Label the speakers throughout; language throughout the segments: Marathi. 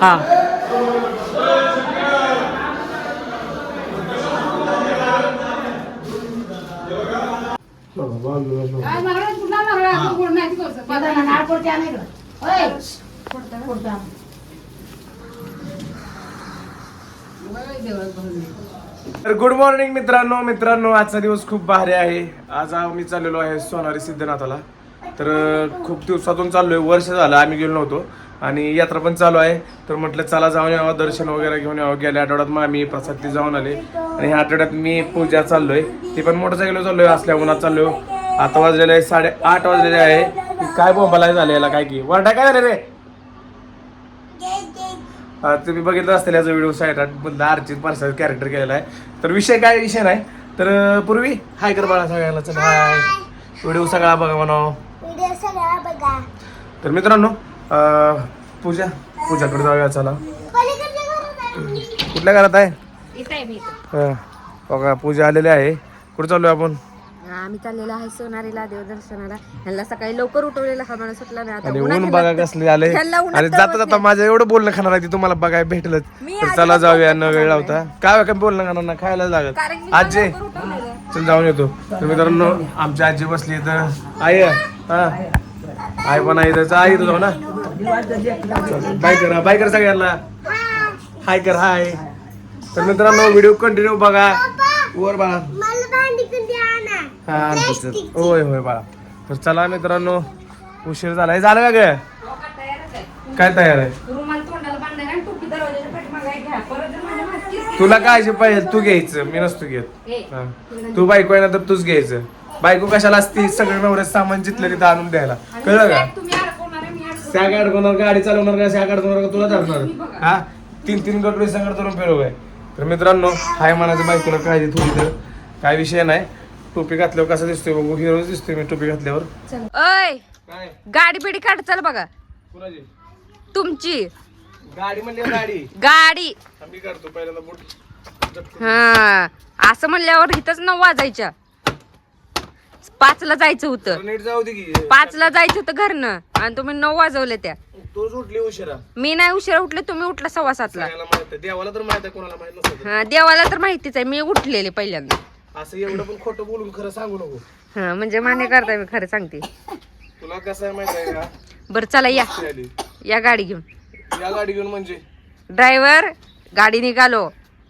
Speaker 1: हा.
Speaker 2: तर गुड मॉर्निंग मित्रांनो. मित्रांनो आजचा दिवस खूप भारी आहे. आज आम्ही चाललेलो आहे सोनारी सिद्धनाथाला. तर खूप दिवसातून चाललो आहे वर्ष झालं आम्ही गेलो नव्हतो. आणि यात्रा पण चालू आहे. तर म्हटलं चला जाऊन यावं दर्शन वगैरे घेऊन यावं. गेल्या आठवड्यात मग प्रसाद ती जाऊन आले. आणि ह्या आठवड्यात मी पूजा चाललो आहे ती पण मोटरसायकल आहे असल्या उन्हात चाललो आता वाजलेलं आहे साडे आठ वाजलेले आहे. काय बोंबाला झालं याला काय की? वरडा काय झाले रे? तुम्ही बघितलं असतील याचा व्हिडिओ साईड मधला अर्जित पार्सल कॅरेक्टर केलेला आहे. तर विषय काय विषय नाही. तर पूर्वी? हाय कर बाळा सगळ्याला चला हाय. व्हिडिओ सगळा बघा म्हणावं
Speaker 3: व्हिडिओ सगळा बघा.
Speaker 2: तर मित्रांनो अं, पूजा पूजाकडे जाऊया चला.
Speaker 3: पलीकडच्या घरात आहे.
Speaker 2: कुठल्या घरात आहे?
Speaker 4: इथं आहे मी इथं.
Speaker 2: अं, बघा पूजा आलेली आहे. कुठे चाललोय आपण?
Speaker 4: आम्ही चाललेलो आहे सोनारीला देवदर्शनाला. ह्यांना सकाळी लवकर उठवलेला हा मला सुटला नाही. आता उन्हात
Speaker 2: ऊन बघा कसले आले
Speaker 4: ह्यांना उन्हात
Speaker 2: आणि जाता जाता माझं एवढं बोलणं खाणार आहे ते तुम्हाला बघायला भेटलं
Speaker 4: मी
Speaker 2: तर चला जाऊया न वेळ लावता. काय काय बोलणं खाणार ना खायला लागत.
Speaker 4: कारण की
Speaker 2: आजी
Speaker 4: लवकर उठवलेलं.
Speaker 2: चल जाऊन येतो. तर मित्रांनो आमची आजी बसली तर आई हा. आई पण आहे तर आई जाऊ ना. बाय कर बाय कर सगळ्यांना. हाय कर हाय. तर मित्रांनो व्हिडिओ कंटिन्यू बघा. वर
Speaker 3: कधी
Speaker 2: हा. होय होय बाळा. तर चला मित्रांनो उशीर झालाय झालं का ग? काय तयार आहे? तुला काय जे पाहिजे तू घ्यायचं. मी नसतो घेत. हा. तू बायको आहे ना तर तूच घ्यायचं. बायको कशाला असती? सगळं नवऱ्यात सामान जिथलं तिथं आणून द्यायला. कळलं का. सॅग अडकवणार गाडी चालवणार का? सॅग अडकवणार का? तुला धरणार. हा? तीन तीन गटोरी संगड करून फिरव आहे तर मित्रांनो हाय मनाच्या बायकोला काळजी थोडी तर. काय विषय नाही. टोपी घातल्यावर कसा दिसतोय बघू? हिरोच दिसतोय मी टोपी घातल्यावर. काय?
Speaker 4: गाडी बिडी काढ चल बघा.
Speaker 2: कुणाची?
Speaker 4: तुमची.
Speaker 2: गाडी म्हणली ना गाडी.
Speaker 4: गाडी.
Speaker 2: काढतो पहिल्यांदा बोट
Speaker 4: हा. असं म्हणल्यावर इथंच नऊ वाजायच्या. पाचला जायचं होतं.
Speaker 2: नीट जाऊ दे की.
Speaker 4: पाचला जायचं होतं घरनं. आणि तुम्ही नऊ वाजवले त्या.
Speaker 2: तोच उठली उशिरा.
Speaker 4: मी नाही उशिरा उठले तुम्ही उठला सव्वा सातला.
Speaker 2: सगळ्याला माहीत आहे. देवाला तर माहीत आहे कोणाला माहीत नसतं.
Speaker 4: हा देवाला तर माहितीच आहे. मी उठलेले पहिल्यांदा.
Speaker 2: असं एवढं पण खोटं बोलून खरं सांगू नको.
Speaker 4: हा म्हणजे मान्य करताय मी खरं सांगते.
Speaker 2: तुला कसं आहे माहीत आहे का?
Speaker 4: बरं चला या.
Speaker 2: ती आली?
Speaker 4: या गाडी घेऊन.
Speaker 2: या गाडी घेऊन म्हणजे?
Speaker 4: ड्रायव्हर गाडी निघालो.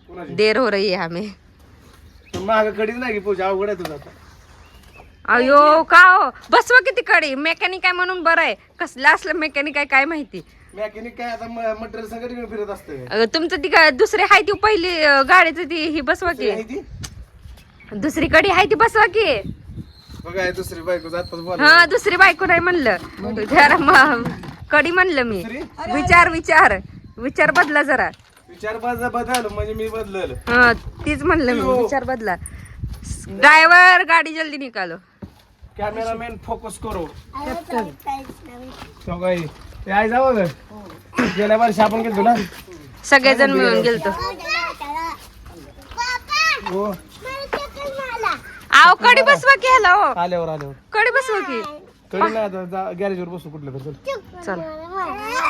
Speaker 2: कुणाची?
Speaker 4: देर हो रही है हमें
Speaker 2: नाही की पूजा अवघड आहे तुझा आता.
Speaker 4: अयो का हो? बसवा किती कडे. मेकॅनिक आहे म्हणून बरं आहे. कसलं असलं मेकॅनिक आहे काय माहिती?
Speaker 2: मेकॅनिक काय आता मटेरियल सगळं घेऊन फिरत असतं
Speaker 4: अगं, तुमचं ती गा- दुसरी आहे ती पहिली अं, गाडीचं ती ही बसवा की. दुसरी कडी आहे ती बसवा की.
Speaker 2: बघा दुसरी बायको
Speaker 4: हा दुसरी बायको नाही म्हणलं. जरा म- कडी म्हणलं मी? विचार विचार. विचार बदला जरा.
Speaker 2: विचार बदल बदल म्हणजे मी बदलल.
Speaker 4: हा तीच म्हणलं मी. विचार बदला. ड्रायव्हर गाडी जल्दी निकालो.
Speaker 2: कॅमेरामॅन फोकस करो. ग? गेल्या वर्षी आपण गेलो ना?
Speaker 4: सगळेजण मिळून गेलतो
Speaker 3: पापा,
Speaker 2: हो
Speaker 3: मला चक्कर मारला.
Speaker 4: आव कडी बसवा की ह्याला हो.
Speaker 2: आल्यावर आल्यावर.
Speaker 4: कडी बसवा की.
Speaker 2: कधी नाही आता गॅरेजवर बसू कुठलं तर चल.
Speaker 4: चल.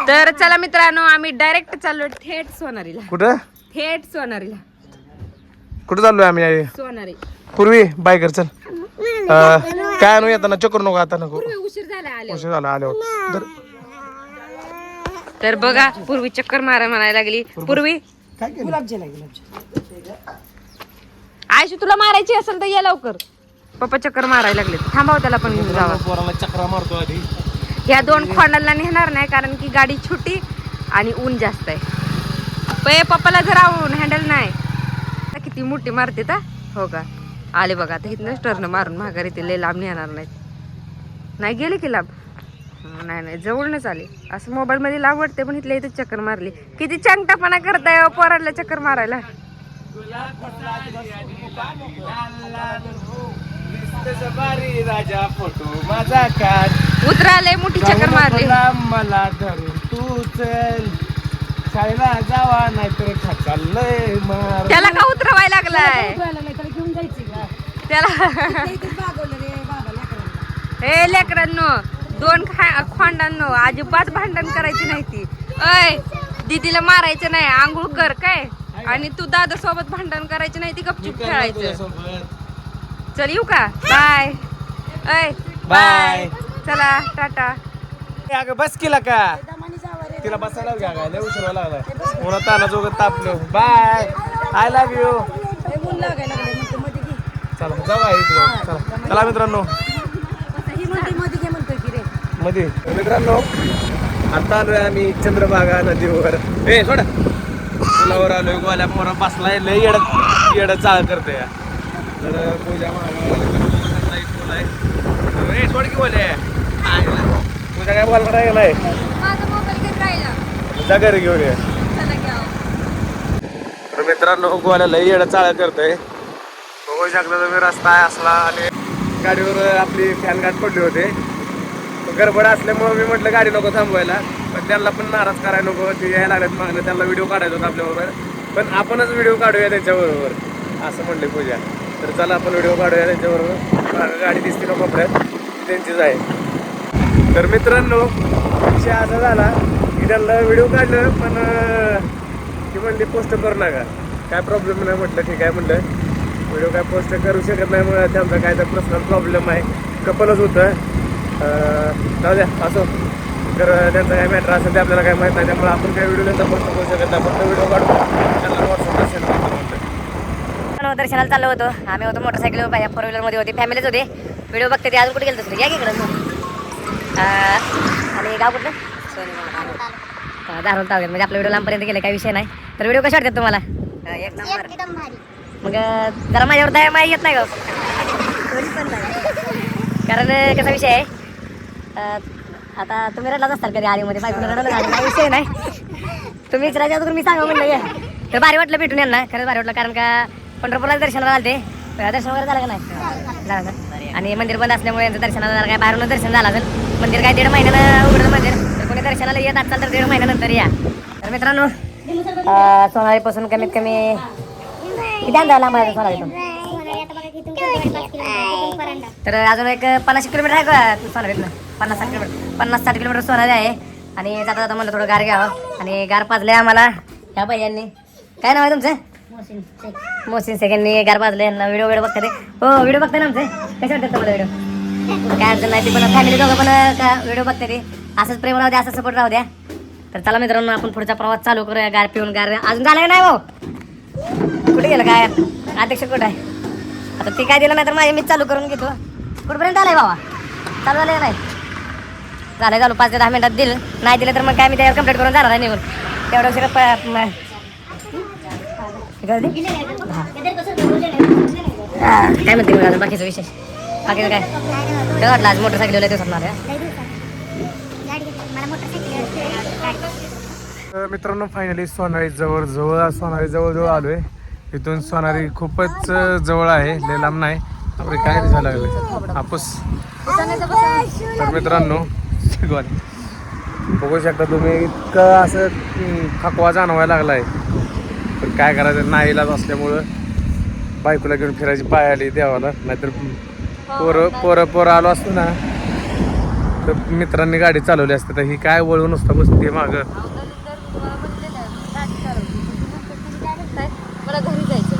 Speaker 4: तर चला मित्रांनो आम्ही डायरेक्ट चाललो थेट सोनारीला.
Speaker 2: कुठं?
Speaker 4: थेट सोनारीला.
Speaker 2: कुठं चाललोय आम्ही?
Speaker 4: सोनारी.
Speaker 2: पूर्वी बाय कर चल. अं, काय आणू येताना? चक्कर नको आता नको.
Speaker 4: उशीर झाला आले
Speaker 2: उशीर झाला आल्यावर. तर
Speaker 4: तर बघा पूर्वी चक्कर मारा म्हणायला लागली. पूर्वी
Speaker 2: काय केलं?
Speaker 4: आयशू तुला मारायची असेल तर ये लवकर. पप्पा चक्कर मारायला लागले थांबाव त्याला पण घेऊन जावा.
Speaker 2: पोराला चक्रा मारतो आधी.
Speaker 4: ह्या दोन खोंडाला नेणार नाही कारण की गाडी छोटी आणि ऊन जास्त आहे. पै पप्पाला जरा ऊन हँडल नाही. किती मोठी मारते ता. हो का? आले बघा आता इथनंच टर्न मारून माघारी ते लय लांब नेणार नाहीत. नाही गेले की लांब? नाही नाही जवळच आले. असं मोबाईलमध्ये लांब वाटते पण इथल्या इथं चक्कर मारली. किती चांगटापणा करताय पोराला चक्कर मारायला.
Speaker 2: राजा फोटो माझा काढ
Speaker 4: उतरालय मोठी चक्कर मारली.
Speaker 2: मला धरून तू चल शाळेला जावा नाहीतर खाचालय मार
Speaker 4: त्याला का उतरवायला लागलाय? त्याला हे लेकरांनो दोन खा खोंडांनो अजिबात भांडण करायची नाही ती. अय दीदीला मारायचं नाही आंघोळ कर काय? आणि तू दादा सोबत भांडण करायचं नाही ती गपचूप खेळायचं. चल येऊ का? बाय. ऐ बाय. चला टाटा.
Speaker 2: अगं बस केला का? तिला बसायला घ्या उशीर ताना जोगत तापलं. बाय. आय लव्ह यू चला जाऊ आहे. चला. चला मित्रांनो. मध्ये. मित्रांनो आता आलोय आम्ही चंद्रभागा नदीवर. ए सोड. पुलावर आलोय गोल्या मोरा बसलाय लय येड येड चाळ करते या तर पूजा आहे ए सोड की बोले पूजा काय बोल करा गेलाय जा घरी घेऊन ये. तर मित्रांनो गोवाला लई येडं चाळ करतोय. बघू शकता तुम्ही रस्ता आहे असला आणि गाडीवर आपली फॅन गाठ पडले होते. गडबड असल्यामुळे मी म्हटलं गाडी नको थांबवायला. पण त्यांना पण नाराज करायला नको ते यायला लागलेत मागणं त्यांना व्हिडिओ काढायचा होता आपल्याबरोबर. पण आपणच व्हिडिओ काढूया त्यांच्याबरोबर असं म्हणले पूजा. तर चला आपण व्हिडिओ काढूया त्यांच्याबरोबर. गाडी दिसते ना कोपऱ्यात त्यांचीच आहे. तर मित्रांनो विषय असा झाला की त्यांना व्हिडिओ काढलं पण ती म्हणली पोस्ट करू नका. काय प्रॉब्लेम नाही म्हटलं ठीक आहे म्हटलं. व्हिडिओ काय पोस्ट करू शकत नाही मग त्यांचा काय तर पर्सनल प्रॉब्लेम आहे. कपलच होतं. जाऊ द्या असो. तर त्यांचं काय मॅटर असेल ते आपल्याला काय माहीत नाही. त्यामुळे आपण काय व्हिडिओ त्यांचा पोस्ट करू शकत नाही. फक्त व्हिडिओ काढून त्यांना
Speaker 1: दर्शनाला चाललो होतो. आम्ही होतो मोटरसायकल फोर व्हीलरमध्ये होते. फॅमिलीच होते. व्हिडिओ बघते ते. अजून कुठे गेलो दुसरे या की इकडं? आणि गाव कुठलं? धारोल तालुक्यात म्हणजे आपला व्हिडिओ लांबपर्यंत गेले काही विषय नाही. तर व्हिडिओ कसे वाटतात तुम्हाला? एक नंबर.
Speaker 3: एकदम भारी.
Speaker 1: मग जरा माझ्यावर दया माही येत नाही का कारण कसा विषय आहे? आता तुम्ही रडलाच असताल कधी रडवलं झालं काही विषय नाही. तुम्ही विचारायच्या अगोदर मी सांगा म्हणलं तर भारी वाटलं भेटून यांना. खरंच भारी वाटलं कारण का पंढरपूरला दर्शनाला आलते. दर्शन वगैरे झालं का नाही? झालं आणि मंदिर बंद असल्यामुळे यांचं दर्शनाला जरा काय बाहेरून दर्शन झालं असेल. मंदिर काय दीड महिन्यानं उघडलं मंदिर. तर कोणी दर्शनाला येत असाल तर दीड महिन्यानंतर या. तर मित्रांनो अं, सोनालीपासून कमीत कमी किती अंदाज लांब आहे सोनालीतून तर अजून एक पन्नास किलोमीटर आहे का? सोनारीतनं पन्नास साठ किलोमीटर पन्नास साठ किलोमीटर सोनारी आहे. आणि जाता जाता म्हणलं थोडं गार घ्यावं. आणि गार पाजले आम्हाला. ह्या बाईंनी. काय नाव आहे तुमचं? मोहसिन सेकंडनी गार पाजले यांना व्हिडिओ व्हिडिओ बघते ते हो व्हिडिओ बघते ना आमचे? कसे वाटतात तुम्हाला व्हिडिओ? काय अडचण नाही ती पण फॅमिली दोघं पण का व्हिडिओ बघते ते असंच प्रेम राहू द्या असंच सपोर्ट राहू द्या. तर चला मित्रांनो आपण पुढचा प्रवास चालू करूया. गार पिऊन गार अजून झालं नाही भाऊ? कुठे गेलं काय? अध्यक्ष कुठं आहे? आता ती काय दिलं नाही तर माझे मी चालू करून घेतो. कुठपर्यंत आलाय बाबा चालू झालं नाही? झालं चालू पाच ते दहा मिनिटात दिलं. नाही दिलं तर मग काय मी त्यावर कंप्लीट करून जाणार आहे निघून. तेवढं उशिरा काय म्हणते मग अजून बाकीचं विशेष बाकीचं काय? काय वाटलं आज मोटरसायकल दिवसात मारे
Speaker 2: तर मित्रांनो फायनली सोनारी जवळ जवळ सोनारी जवळ जवळ आलोय. इथून सोनारी खूपच जवळ आहे लय लांब नाही. आपले काय झालं? हापूस. तर मित्रांनो शिकवाल बघू शकता तुम्ही इतकं असं थकवा जाणवायला लागलाय. पण काय करायचं नाही इलाज असल्यामुळं बायकोला घेऊन फिरायची पाय आली देवाला. नाहीतर पोरं पोरं पोरं आलो असतो ना तर मित्रांनी गाडी चालवली असते. तर ही काय वळून नुसतं बसते मागं.
Speaker 4: मला घरी जायचं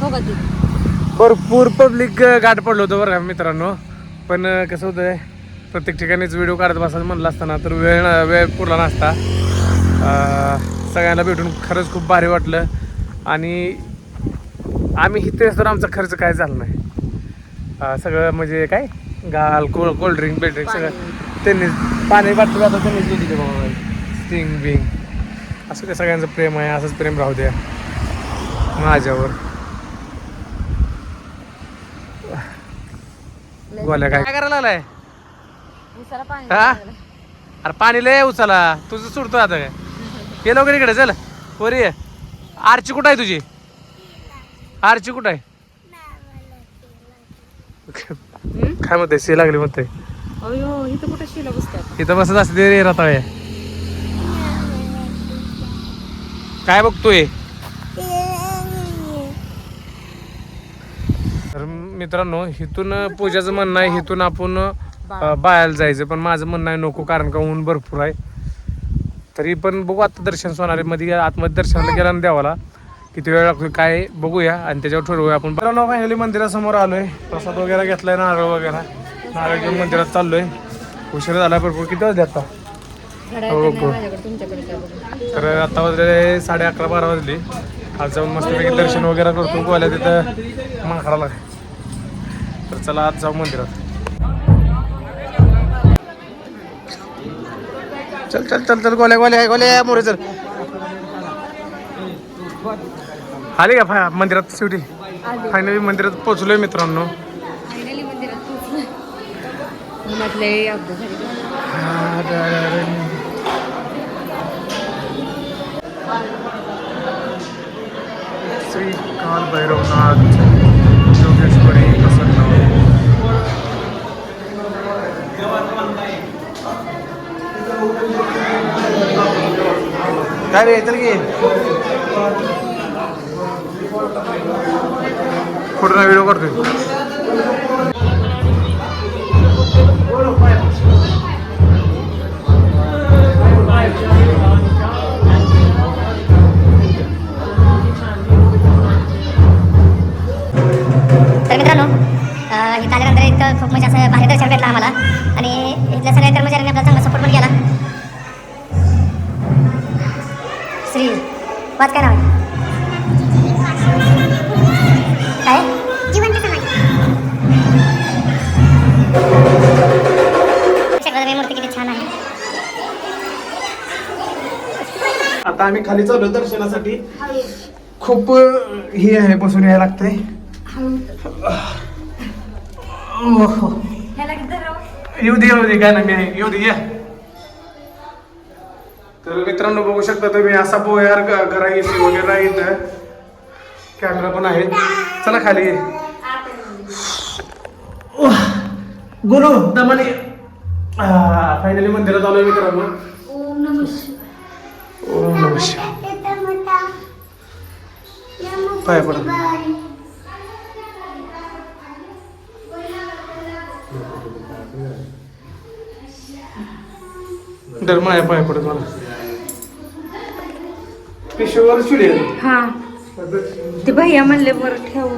Speaker 4: हो
Speaker 2: भरपूर पब्लिक गाठ पडलं होतं बरं मित्रांनो. पण कसं होतं प्रत्येक ठिकाणीच व्हिडिओ काढत बसायचं म्हणलं असताना तर वेळ वेळ पुरला नसता. सगळ्यांना भेटून खरंच खूप भारी वाटलं. आणि आम्ही इथे तर आमचा खर्च काय झाला नाही. सगळं म्हणजे काय? गाल कोल्ड कोल्ड्रिंक बिल्ड्रिंक सगळं. त्यांनी पाणी बाटली आता त्यांनीच दिली बाबा. स्टिंग बिंग असं काय सगळ्यांचं प्रेम आहे असंच प्रेम राहू द्या. माझ्यावर. गोल्या काय? करायला लागलाय?
Speaker 4: उसाला पाणी
Speaker 2: हा? अरे पाणी लय उचला तुझं सुटतो आता काय? ये लवकर इकडे चल. पोरी ये. आरची कुठं आहे तुझी? आरची कुठं आहे? काय म्हणते सी लागली म्हणते
Speaker 4: अयो इथं कुठं शिला बसतात
Speaker 2: इथं बसत असते रे रताळे. काय बघतोय? तर मित्रांनो इथून पूजाचं म्हणणं आहे इथून आपण बायाला जायचं पण माझं म्हणणं आहे नको कारण का ऊन भरपूर आहे. तरी पण बघू आता दर्शन सोनारी मध्ये आतमध्ये दर्शनाला गेला ना देवाला किती वेळ लागतो काय बघूया आणि त्याच्यावर ठरवूया आपण. बरं फायनली मंदिरासमोर आलोय. प्रसाद वगैरे घेतलाय नारळ वगैरे. नारळ घेऊन मंदिरात चाललोय. उशीर झाला भरपूर. किती वाजले आता? हो हो. तर आता वाजले साडे अकरा बारा वाजले. आज जाऊन मस्तपैकी दर्शन वगैरे करतो. गोल्या तिथं माकडाला तर चला आज जाऊ मंदिरात. चल चल चल चल गोल्या गोल्या गोल्या मोरे चल. आले का फा- मंदिरात शेवटी? फायनली मंदिरात पोहोचलोय मित्रांनो. श्री काल भैरवनाथ. काय रे की? फोटो व्हिडिओ करतोय. आता आम्ही खाली चाललो दर्शनासाठी. खूप हे आहे बसून यायला लागतंय. येऊ दे येऊ दे काय नाही मी. येऊ दे या. तर मित्रांनो बघू शकता तुम्ही असा पोयार घरा एसी वगैरे इथं. कॅमेरा पण आहे. चला खाली. ये. गुरु दमाने. फायनली मंदिरात आलोय मित्रांनो. ओम नमः शिवाय पाय पडा धर्म आहे पाय पडत मला पिशवीवर चुली.
Speaker 4: हा ते भैया म्हणले बरं ठेव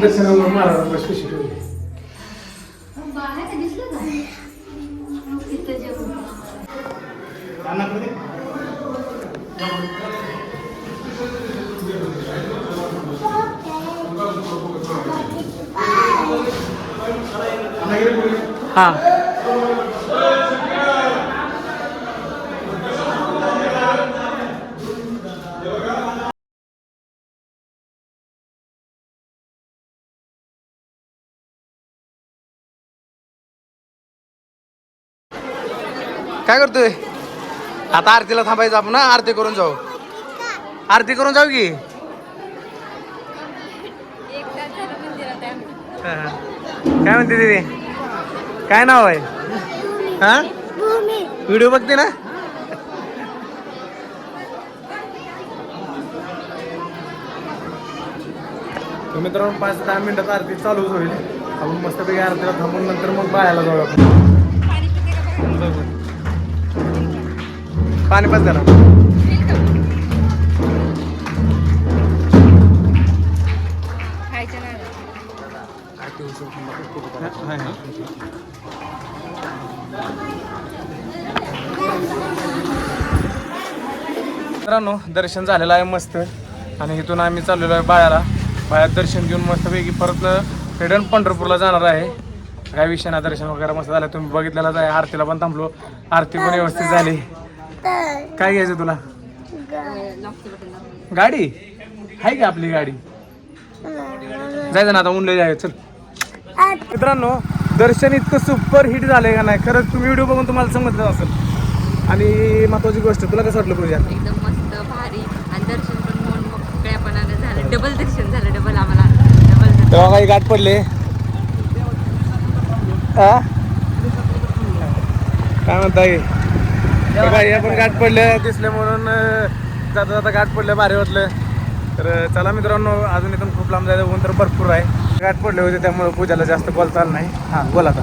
Speaker 2: दर्शनावर महाराजांना पिशवी ठेवली.
Speaker 4: हा.
Speaker 2: काय करतोय? आता आरतीला थांबायचं आपण आरती करून जाऊ. आरती करून जाऊ की. काय म्हणते दीदी? काय नाव आहे? हा? व्हिडिओ बघते ना? तर मित्रांनो पाच दहा मिनिटात आरती चालूच होईल. आपण मस्तपैकी आरतीला थांबून नंतर मग बायाला जाऊ आपण पाणी पाच द्या हाय, मित्रांनो दर्शन झालेलं आहे मस्त. आणि इथून आम्ही चाललेलो आहे बाळ्याला बाळ्यात दर्शन घेऊन मस्तपैकी परत रिटर्न पंढरपूरला जाणार आहे. काय विषय ना दर्शन वगैरे मस्त झालं. तुम्ही बघितलेलाच आहे आरतीला पण थांबलो. आरती पण व्यवस्थित झाली. काय घ्यायचं तुला? गाडी? आहे का आपली गाडी? जायचं ना आता उनले जायचं. चल. मित्रांनो दर्शन इतकं सुपर हिट झालंय का नाही खरंच तुम्ही व्हिडिओ बघून तुम्हाला समजलं असेल. आणि महत्वाची गोष्ट तुला कसं वाटलं पूजा?
Speaker 4: एकदम मस्त भारी. आणि दर्शन पण मन मोकळ्यापणाने झालं. डबल दर्शन झालं डबल आम्हाला. डबल
Speaker 2: तेव्हा काही गाठ पडले? काय म्हणताय? बाई आपण गाठ पडले दिसले म्हणून जाता जाता गाठ पडले भारी वाटलं. तर चला मित्रांनो अजून इथून खूप लांब जायचं ऊन तर भरपूर आहे. गाठ पडले होते त्यामुळे पूजाला जास्त बोलता आलं नाही. हां बोला आता.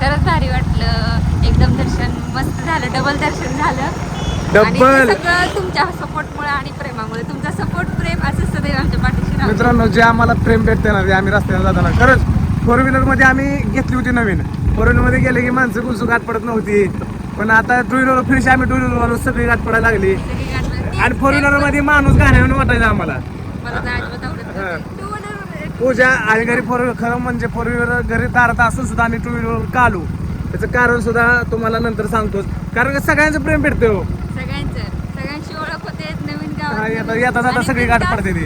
Speaker 4: खरंच भारी वाटलं. एकदम दर्शन मस्त झालं डबल दर्शन झालं. आणि ते
Speaker 2: डबल
Speaker 4: सगळं तुमच्या सपोर्टमुळे आणि प्रेमामुळे. तुमचा सपोर्ट प्रेम असं सदैव आमच्या पाठीशी राहू.
Speaker 2: मित्रांनो जे आम्हाला प्रेम भेटते ना ते आम्ही रस्त्याने जाताना. खरंच फोर व्हीलरमध्ये आम्ही घेतली होती नवीन. फोर व्हीलरमध्ये गेले की माणसं कुलसू गाठ पडत नव्हती. पण आता टू व्हीलर फ्रेश आम्ही टू व्हीलर सगळी गाठ पडायला लागली.
Speaker 4: सगळी गाठ बसली.
Speaker 2: आणि फोर व्हीलरमध्ये माणूस गाण्यावर वाटायचा आम्हाला.
Speaker 4: मला तर अजिबात आवडत. नाही. Two wheeler
Speaker 2: पूजा आणि घरी फोर खरं म्हणजे फोर व्हीलर घरी तारत असून सुद्धा आम्ही टू व्हीलर का आलो त्याचं कारण सुद्धा तुम्हाला नंतर सांगतोच. कारण सगळ्यांचं प्रेम भेटते हो.
Speaker 4: सगळ्यांचं. सगळ्यांची ओळख होते नवीन
Speaker 2: येता- जाता सगळी गाठ पडते ती.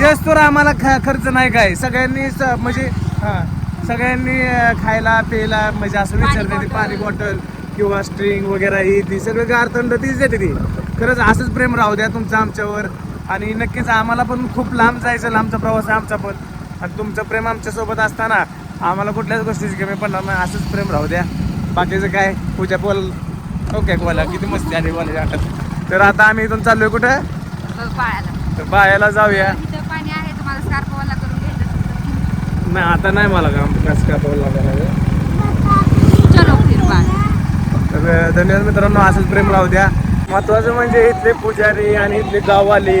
Speaker 2: येस तर आम्हाला खर्च नाही काय. सगळ्यांनी म्हणजे हा सगळ्यांनी खायला प्यायला म्हणजे असं विचारते ती पाणी बॉटल किंवा स्ट्रिंग वगैरे ही ती सगळं गारथंड तीच देते ती. खरंच असंच प्रेम राहू द्या तुमचं आमच्यावर. आणि नक्कीच आम्हाला पण खूप लांब जायचं लांबचा प्रवास आहे आमचा पण. आणि तुमचं प्रेम आमच्यासोबत असताना आम्हाला कुठल्याच गोष्टीची कमी पडणार नाही असंच प्रेम राहू द्या. बाकीचं काय? पूजा बोल. ओके बोला. किती मस्ती आली वाटत तर आता आम्ही इथून चाललोय कुठं? तर बायाला जाऊया. नाही आता नाही मला काम. बोलला करायचं
Speaker 4: तर
Speaker 2: धन्यवाद मित्रांनो असंच प्रेम राहू द्या. महत्वाचं म्हणजे इथले पुजारी आणि इथले गाववाले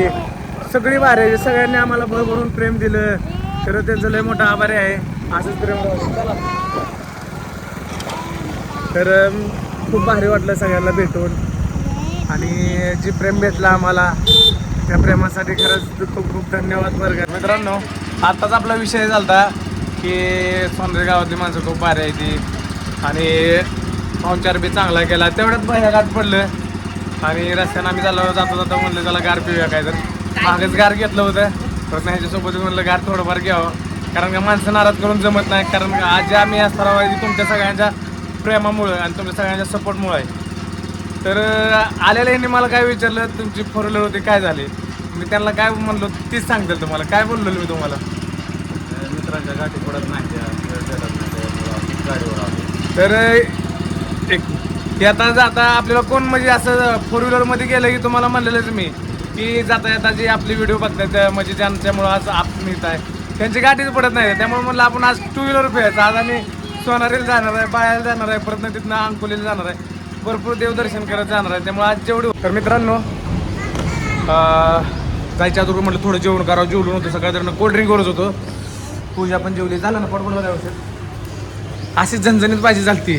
Speaker 2: सगळी भारी सगळ्यांनी आम्हाला भरभरून प्रेम दिलं. खरं त्यांचं लय मोठा आभारी आहे. असंच प्रेम चला. तर खूप भारी वाटलं सगळ्यांना भेटून. आणि जे प्रेम भेटलं आम्हाला त्या प्रेमासाठी खरंच खूप खूप धन्यवाद बरं का मित्रांनो आत्ताच आपला विषय झाला की सोनरे गावातली माणसं खूप भारी आहे ती. आणि पाहुणचार बी चांगला केला. तेवढ्यात बाहेर पडलं. आणि रस्त्यानं आम्ही चाललो जाता जाता म्हणलं त्याला गार पिऊया काय तर मागच गार घेतलं होतं. परत ह्याच्यासोबत म्हणलं गार थोडंफार घ्यावं. कारण का माणसं नाराज करून जमत नाही. कारण आज जे आम्ही असणार आहोत तुमच्या सगळ्यांच्या प्रेमामुळं आणि तुमच्या सगळ्यांच्या सपोर्टमुळं आहे. तर आलेल्या यांनी मला काय विचारलं? तुमची फोर व्हीलर होती काय झाली? मी त्यांना काय म्हणलो तीच सांगतील तुम्हाला. काय बोललो मी तुम्हाला?
Speaker 5: मित्रांच्या गाठी पडत नाही गाडीवर
Speaker 2: तर एक येता आता जाता आपल्याला कोण म्हणजे असं फोर व्हीलरमध्ये गेलं की तुम्हाला म्हणलेलंच मी. की जाता येता जे आपली व्हिडिओ बघतात त्या म्हणजे ज्यांच्यामुळं आज आप मिळत आहे. त्यांची गाठीच पडत नाही. त्यामुळे म्हणलं आपण आज टू व्हीलर फिरायचं आज आम्ही सोनारीला जाणार आहे बायाला जाणार आहे परत तिथनं अंकोलीला जाणार आहे. भरपूर देवदर्शन करत जाणार आहे. त्यामुळे आज जेवढे तर मित्रांनो जायच्या अगोदर म्हटलं थोडं जेवण करावं. जेवलो नव्हतं. सकाळ कोल्ड्रिंक करत होतो. पूजा पण जेवली. झालं ना? पडपड व्यवस्थित. अशी झणझणीत पाहिजे झालती.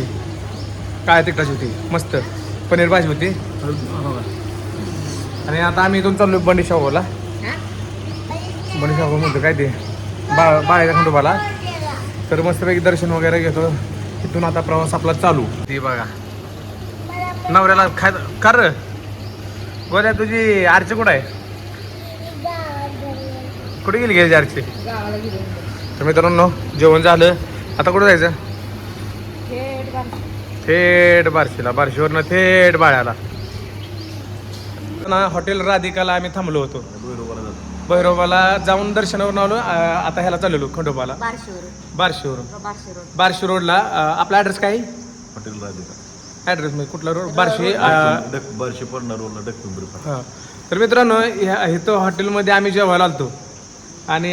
Speaker 2: काय तिकटाची होती. मस्त. पनीर भाजी होती. आणि आता आम्ही इथून चाललो बंडी शाहूला. बंडी शाहू म्हणतो काय ते? बा बाळाच्या खंडोबाला. तर मस्तपैकी दर्शन वगैरे घेतो. तिथून आता प्रवास आपला चालू. ती बघा. नवऱ्याला खाय कर. गोऱ्या तुझी आरची कुठं आहे? कुठे गेली घ्यायची आरची? तर मित्रांनो जेवण झालं. आता कुठं जायचं? थेट बार्शीला बार्शीवरनं थेट बाळ्याला. ना हॉटेल राधिकाला आम्ही थांबलो होतो. भैरवाला जाऊन दर्शनावरून आलो आता ह्याला चाललेलो खंडोबाला. बार्शीवरून. बार्शी रोडला आ, आपला ऍड्रेस काय?
Speaker 5: हॉटेल राधिका.
Speaker 2: ऍड्रेस म्हणजे कुठला रोड बार्शी
Speaker 5: बारशे पडणार रोडला
Speaker 2: हा. तर मित्रांनो ह्या- इथं हॉटेलमध्ये आम्ही जेवायला आलतो. आणि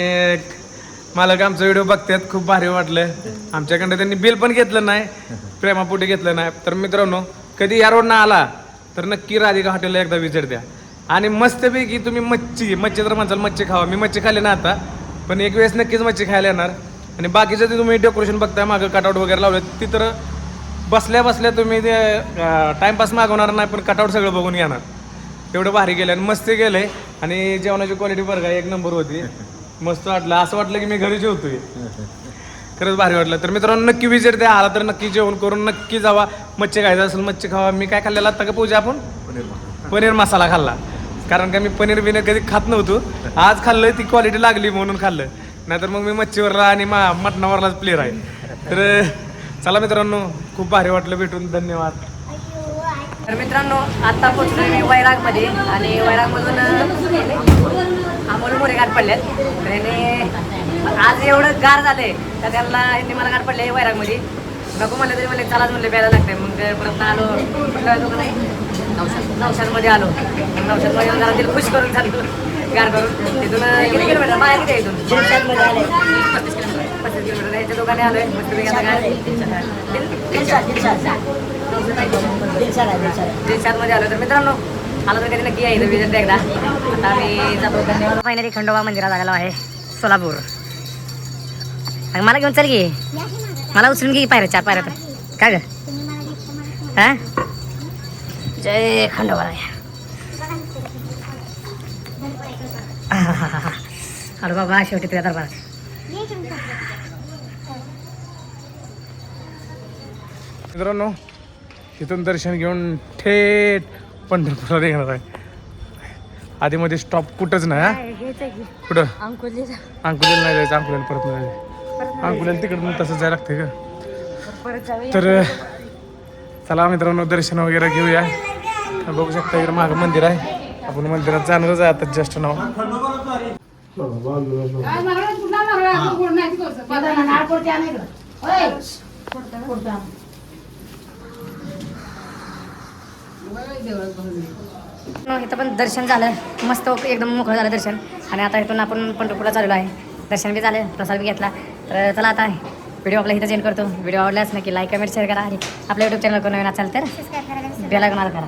Speaker 2: मालक आमचा व्हिडिओ बघतात खूप भारी वाटलं आमच्याकडे त्यांनी बिल पण घेतलं नाही प्रेमापोटी घेतलं नाही. तर मित्रांनो कधी या रोडनं आला तर नक्की राधिका हॉटेलला एकदा विजिट द्या. आणि मस्तपैकी तुम्ही मच्छी मच्छी तर म्हणसाल मच्छी खावा. मी मच्छी खाल्ली ना आता पण एक वेळेस नक्कीच मच्छी खायला येणार. आणि बाकीचं ते तुम्ही डेकोरेशन बघताय मागं कटआउट वगैरे लावलं ती तर बसल्या बसल्या तुम्ही ते टाइमपास मागवणार नाही पण कटआउट सगळं बघून घेणार. एवढं भारी गेलं आणि मस्त गेलं आणि जेवणाची क्वालिटी बरं का एक नंबर होती. मस्त वाटलं. असं वाटलं की मी घरी जेवतोय. खरंच भारी वाटलं. तर मित्रांनो नक्की विजिट द्या. आला तर नक्की जेवण करून नक्की जावा. मच्छी खायचं असेल मच्छी खावा. मी काय खाल्लेलं? आता का पूजा आपण?
Speaker 5: पनीर मसाला.
Speaker 2: पनीर मसाला खाल्ला. कारण का मी पनीर बिनीर कधी खात नव्हतो. आज खाल्लं ती क्वालिटी लागली म्हणून खाल्लं. नाहीतर मग मी मच्छीवरला आणि मा मटणावरलाच प्लेअर आहे. तर चला मित्रांनो खूप भारी वाटलं भेटून. धन्यवाद.
Speaker 1: तर मित्रांनो आता पोहोचलोय मी वैरागमध्ये आणि वैरागमधून अमोल मोरे गाठ पडल्यात तर याने आज एवढं गार झालंय तर त्यांना यांनी मला गाठ पडले वैरागमध्ये. नको म्हणलं तरी म्हणले चलाच म्हणले प्यायला लागते मग परत आलो कुठलं दुकान आहे? नवशात नवशातमध्ये आलो. मग नवशातमध्ये येऊन जरा दिल खुश करून चाललो गार करून. तिथून किती किलोमीटर? बाहेर किती आहे इथून? पस्तीस किलोमीटर. पस्तीस किलोमीटर. याच्या दोघांनी आलोय. मस्त पैकी आता गाडी दिलशादमध्ये आलो तर मित्रांनो आलो तर कधी नक्की विजिट एकदा. आता आम्ही जातो धन्यवाद. फायनली खंडोबा मंदिरात आलेलो आहे सोलापूर. मला घेऊन चल की. मला उचलून घे पायऱ्या चार पायऱ्या तर काय ग? हा? जय खंडोबा अरे बाबा शेवटी तुझ्या दरबारात.
Speaker 2: मित्रांनो इथून दर्शन घेऊन थेट पंढरपूरला येणार आहे. आधी मध्ये स्टॉप कुठंच नाही हा? कुठं?
Speaker 4: अंकुलीला.
Speaker 2: अंकुलेला नाही जायचं अंकुलेला परत नाही जायचं. अंकुलेला तिकडून तसंच जायला लागते का? तर चला मित्रांनो दर्शन वगैरे घेऊया. बघू शकता इकडे मागं मंदिर आहे. आपण मंदिरात जाणारच आहे आता जस्ट नाव.
Speaker 1: न, इथं पण दर्शन झालं. मस्त एकदम मोकळं झालं दर्शन. आणि आता इथून आपण पंढरपूरला चाललो आहे. दर्शन बी झालं प्रसाद बी घेतला. तर चला आता व्हिडिओ आपला इथं चेंज करतो. व्हिडिओ आवडल्यास नक्की लाईक कमेंट शेअर करा. आणि आपल्या युट्यूब चॅनल नवीन असाल तर बेल आयकॉन करा.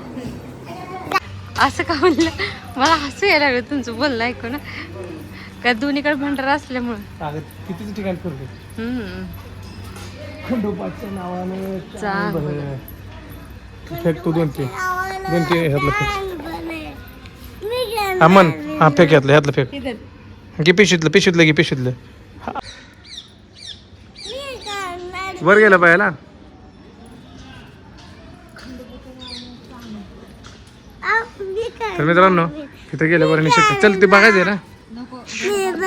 Speaker 4: असं का म्हणलं? मला हसू यायला लागलं तुमचं बोलणं ऐकून. का दोन्हीकडे भंडारा असल्यामुळं?
Speaker 2: किती ठिकाणी नावाने. फेक तू दोन ते. दोन ते ह्यातलं फेक. हा मन हा फेक ह्यातलं ह्यातलं फेक. घे घे पिशवीतलं.
Speaker 3: मी घेणार.
Speaker 2: वर गेलं
Speaker 3: मी
Speaker 2: तर मित्रांनो तिथे गेल्यावर निश्चित चल ते बघायचं आहे ना